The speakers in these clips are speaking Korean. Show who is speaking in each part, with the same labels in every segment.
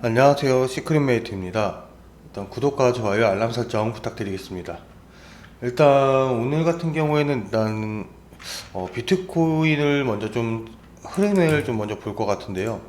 Speaker 1: 안녕하세요. 시크릿메이트입니다. 일단 구독과 좋아요, 알람 설정 부탁드리겠습니다. 일단 오늘 같은 경우에는 일단 어, 비트코인을 먼저 좀 흐름을 좀 먼저 볼 것 같은데요.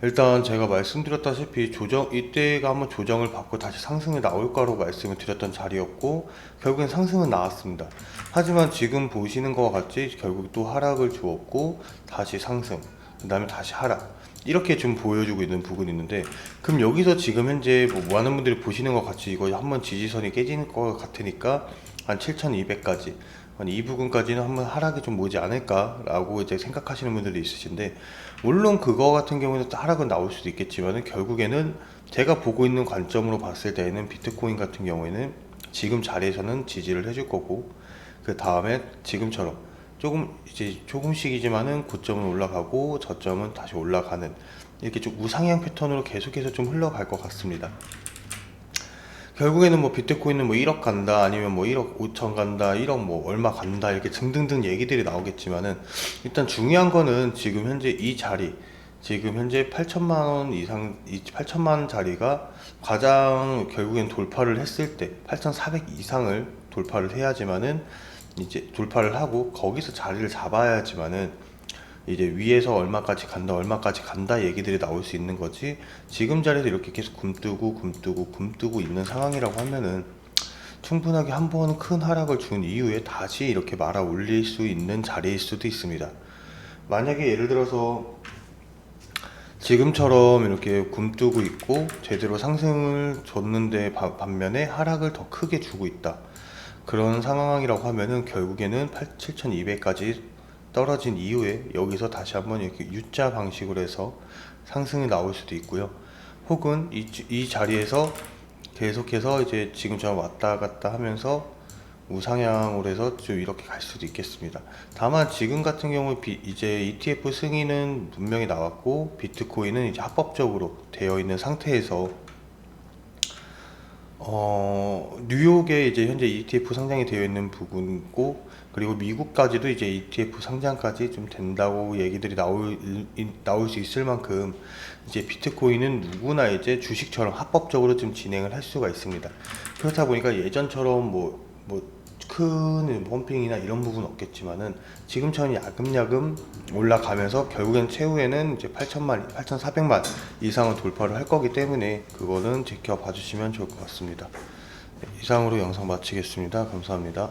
Speaker 1: 일단 제가 말씀드렸다시피 조정 이때가 한번 조정을 받고 다시 상승이 나올 거라고 말씀을 드렸던 자리였고 결국엔 상승은 나왔습니다. 하지만 지금 보시는 것과 같이 결국 또 하락을 주었고 다시 상승, 그 다음에 다시 하락. 이렇게 좀 보여주고 있는 부분이 있는데 그럼 여기서 지금 현재 뭐 많은 분들이 보시는 것 같이 이거 한번 지지선이 깨지는 것 같으니까 한 7,200까지 한이 부분까지는 한번 하락이 좀 오지 않을까라고 이제 생각하시는 분들이 있으신데 물론 그거 같은 경우는 또 하락은 나올 수도 있겠지만은 결국에는 제가 보고 있는 관점으로 봤을 때에는 비트코인 같은 경우에는 지금 자리에서는 지지를 해줄 거고 그 다음에 지금처럼 조금 이제 조금씩이지만은 고점은 올라가고 저점은 다시 올라가는 이렇게 좀 우상향 패턴으로 계속해서 좀 흘러갈 것 같습니다. 결국에는 뭐 비트코인은 뭐 1억 간다 아니면 뭐 1억 5천 간다 1억 뭐 얼마 간다 이렇게 등등등 얘기들이 나오겠지만은 일단 중요한 거는 지금 현재 이 자리 지금 현재 8천만 원 이상 이 8천만 원 자리가 가장 결국엔 돌파를 했을 때 8,400 이상을 돌파를 해야지만은 이제 돌파를 하고 거기서 자리를 잡아야지만은 이제 위에서 얼마까지 간다 얼마까지 간다 얘기들이 나올 수 있는 거지 지금 자리에서 이렇게 계속 굼뜨고 굼뜨고 굼뜨고 있는 상황이라고 하면은 충분하게 한 번 큰 하락을 준 이후에 다시 이렇게 말아 올릴 수 있는 자리일 수도 있습니다. 만약에 예를 들어서 지금처럼 이렇게 굼뜨고 있고 제대로 상승을 줬는데 바- 반면에 하락을 더 크게 주고 있다 그런 상황이라고 하면은 결국에는 7,200까지 떨어진 이후에 여기서 다시 한번 이렇게 U자 방식으로 해서 상승이 나올 수도 있고요. 혹은 이, 주- 이 자리에서 계속해서 이제 지금처럼 왔다 갔다 하면서 우상향으로 해서 좀 이렇게 갈 수도 있겠습니다. 다만 지금 같은 경우 비- 이제 ETF 승인은 분명히 나왔고 비트코인은 이제 합법적으로 되어 있는 상태에서 어, 뉴욕에 이제 현재 ETF 상장이 되어 있는 부분이고 그리고 미국까지도 이제 ETF 상장까지 좀 된다고 얘기들이 나올 이- 나올 수 있을 만큼 이제 비트코인은 누구나 이제 주식처럼 합법적으로 좀 진행을 할 수가 있습니다. 그렇다 보니까 예전처럼 뭐뭐 큰 펌핑이나 이런 부분은 없겠지만은 지금처럼 야금야금 올라가면서 결국엔 최후에는 이제 8천만, 8,400만 이상은 돌파를 할 거기 때문에 그거는 지켜봐 주시면 좋을 것 같습니다. 네, 이상으로 영상 마치겠습니다. 감사합니다.